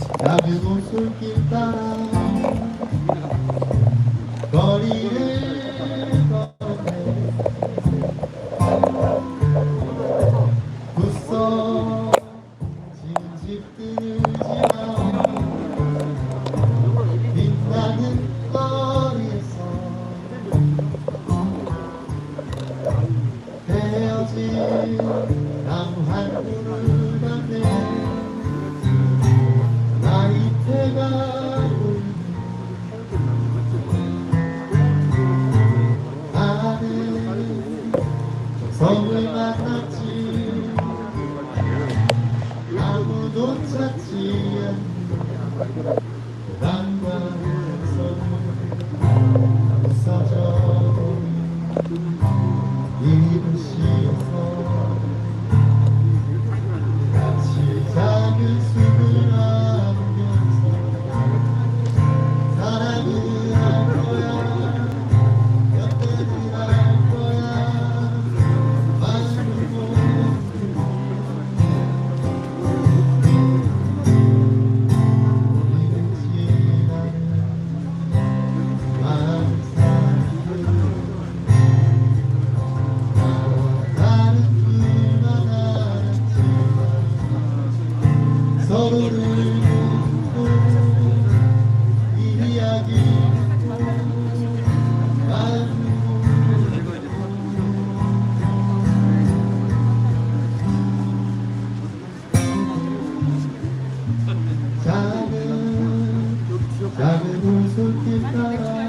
작은 옷을 따라 거리를 걸었네 굳어 집들지만 빛나는 거리에서 헤어진 나무 한 그루 같네 같이 작은 남의 돌 손길 따라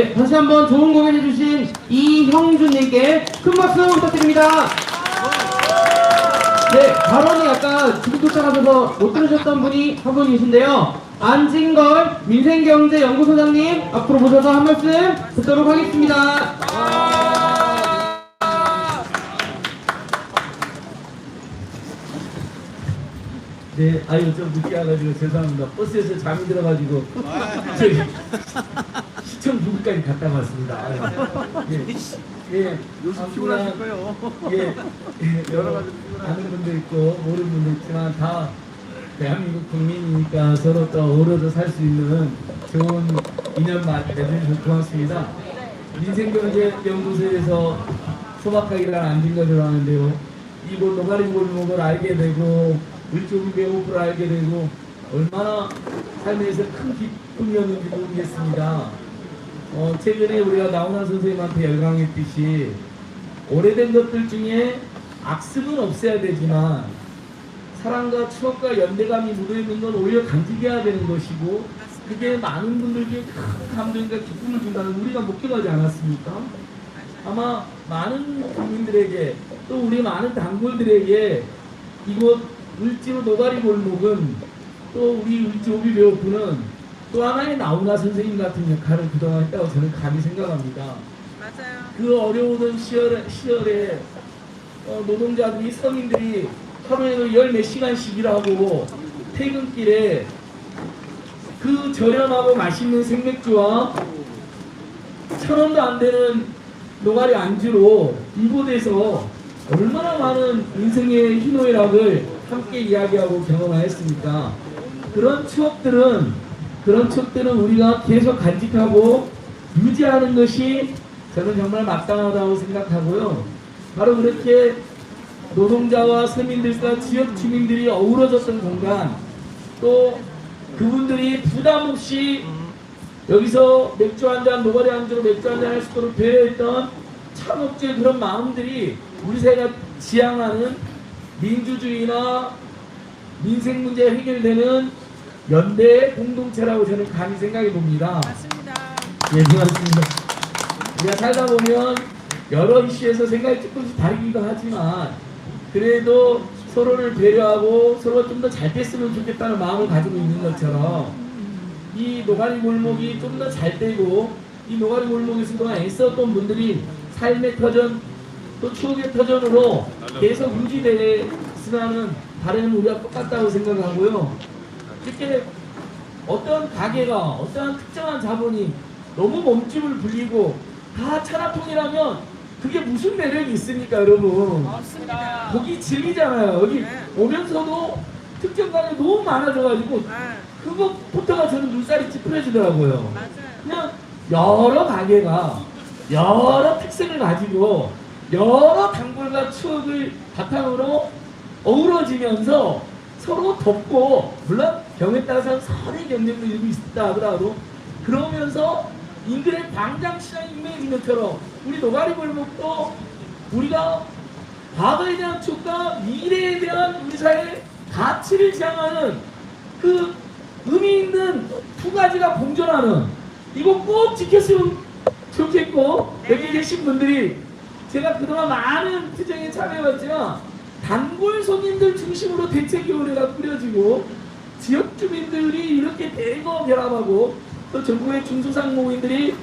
네. 다시 한번 좋은 공연 해주신 이형준님께 큰 박수 부탁드립니다. 네, 발언이 아까 지금 도착하셔서 못 들으셨던 분이 한분 계신데요. 안진걸 민생경제연구소장님 앞으로 모셔서 한 말씀 듣도록 하겠습니다. 네, 아유 좀 늦게 와가지고 죄송합니다. 버스에서 잠이 들어가지고 저기 시청 부근까지 갔다 왔습니다. 아유. 예, 예, 요즘 아무나, 피곤하실 거예요. 예, 예, 여러 가지 아는 분도 있고 모르는 분도 있지만 다 대한민국 국민이니까 서로 또 어우러져 살 수 있는 좋은 인연 맺어주셔서 고맙습니다. 민생경제연구소에서 소박하기란 안진거를 하는데요. 이곳 노가리 골목을 알게 되고 을조비 배고프를 알게 되고 얼마나 삶에서 큰 기쁨이었는지 모르겠습니다. 어, 최근에 우리가 나훈아 선생님한테 열강했듯이 오래된 것들 중에 악습은 없애야 되지만 사랑과 추억과 연대감이 묻어있는 건 오히려 간직해야 되는 것이고 그게 많은 분들께 큰 감동과 기쁨을 준다는 우리가 목격하지 않았습니까? 아마 많은 국민들에게 또 우리 많은 단골들에게 이곳 을지로 노가리 골목은 또 우리 을지 오비 배우프는 또 하나의 나훈아 선생님 같은 역할을 그동안 했다고 저는 감히 생각합니다. 맞아요. 그 어려우던 시절에, 시절에 어, 노동자들이 서민들이 하루에도 열 몇 시간씩 일하고 퇴근길에 그 저렴하고 맛있는 생맥주와 천 원도 안 되는 노가리 안주로 이곳에서 얼마나 많은 인생의 희노애락을 함께 이야기하고 경험하였습니까? 그런 추억들은 그런 추억들은 우리가 계속 간직하고 유지하는 것이 저는 정말 마땅하다고 생각하고요. 바로 그렇게 노동자와 서민들과 지역 주민들이 어우러졌던 공간 또 그분들이 부담 없이 여기서 맥주 한 잔, 노가리 안주로 맥주 한 잔 할 수 있도록 배려했던 창업주의 그런 마음들이 우리 사회가 지향하는 민주주의나 민생 문제 해결되는 연대 공동체라고 저는 감히 생각해 봅니다. 맞습니다. 예, 고맙습니다. 우리가 살다 보면 여러 이슈에서 생각이 조금씩 다르기도 하지만 그래도 서로를 배려하고 서로가 좀 더 잘 됐으면 좋겠다는 마음을 가지고 있는 것처럼 이 노가리 골목이 좀 더 잘 되고 이 노가리 골목에서 그동안 애썼던 분들이 삶의 터전 또 추억의 터전으로 계속 유지되으라는 바람은 우리가 똑같다고 생각하고요. 이렇게 어떤 가게가 어떠한 특정한 자본이 너무 몸집을 불리고 다 천하통이라면 그게 무슨 매력이 있습니까 여러분 없습니다. 보기 질리잖아요 여기 네. 오면서도 특정 가게 너무 많아져가지고 아, 그것부터가 저는 눈살이 찌푸려지더라고요 맞아요. 그냥 여러 가게가 여러 특색을 가지고 여러 단골과 추억을 바탕으로 어우러지면서 서로 덮고 물론 경우에 따라서는 선의 경쟁도 일부 있다 하더라도 그러면서 인근의 광장시장이 유명해진 것처럼 우리 노가리 골목도 우리가 과거에 대한 추억과 미래에 대한 우리 사회의 가치를 지향하는 그 의미 있는 두 가지가 공존하는 이거 꼭 지켰으면 좋겠고 여기 계신 분들이 제가 그동안 많은 투쟁에 참여해봤지만 단골 손님들 중심으로 대책위원회가 꾸려지고 지역 주민들이 이렇게 대거 결합하고 또 전국의 중소상공인들이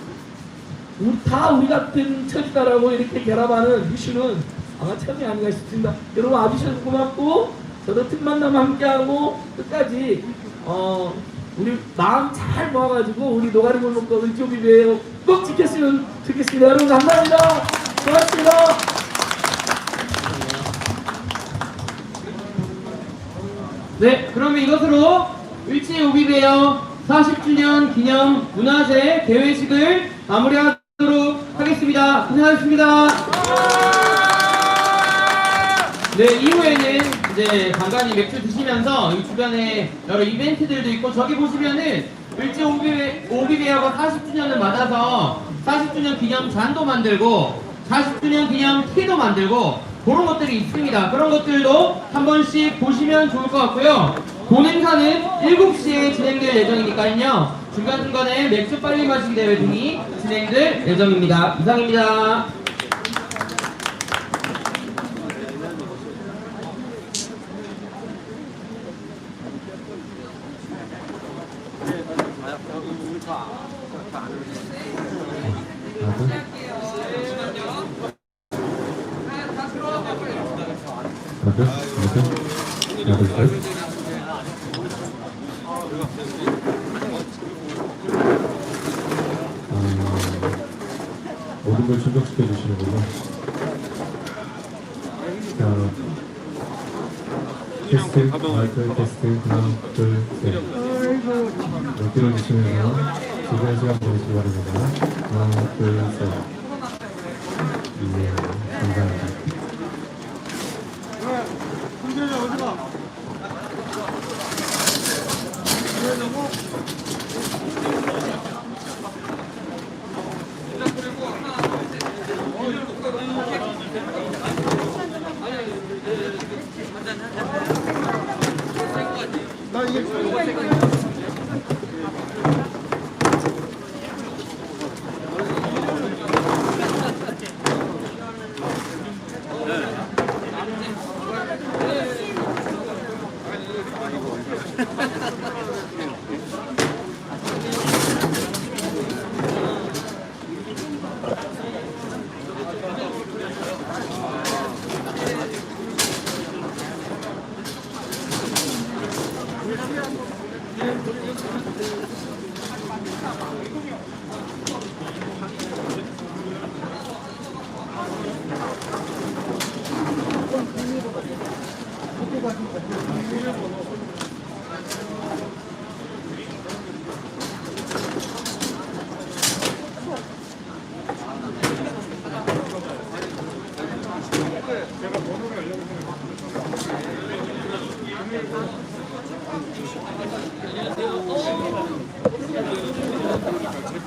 다 우리 같은 처지다라고 이렇게 결합하는 이슈는 아마 처음이 아닌가 싶습니다. 여러분 와주셔서 고맙고 저도 틈만남 함께하고 끝까지 어 우리 마음 잘 모아가지고 우리 노가리 골목과 을조비 꼭 지켰으면 좋겠습니다. 여러분 감사합니다. 고맙습니다. 네, 그러면 이것으로 일제 오비베어 40주년 기념 문화재 개회식을 마무리하도록 하겠습니다. 고생하셨습니다. 네, 이후에는 이제 간간히 맥주 드시면서 이 주변에 여러 이벤트들도 있고 저기 보시면은 일제 오비베, 오비베어가 40주년을 맞아서 40주년 기념 잔도 만들고 40주년 기념 티도 만들고 그런 것들이 있습니다. 그런 것들도 한 번씩 보시면 좋을 것 같고요. 본 행사는 7시에 진행될 예정이니까요. 중간중간에 맥주 빨리 마시기 대회 등이 진행될 예정입니다. 이상입니다. 하나, 둘, 하나, 셋. 아, 모든 걸 충족시켜 주시는군요. 자, 테스트, 마이크 테스트, 하나, 둘, 셋. 옆뒤로 주시면서 즐거운 시간 보내시기 바랍니다. 하나, 둘, 셋. 예, 감사합니다.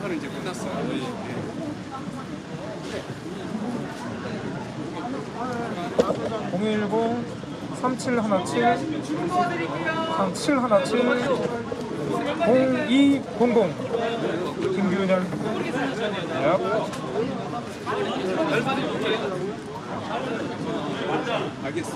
재판은 이제 끝났어요. 공일공 3717 3717 0200 김규현 네. 알겠어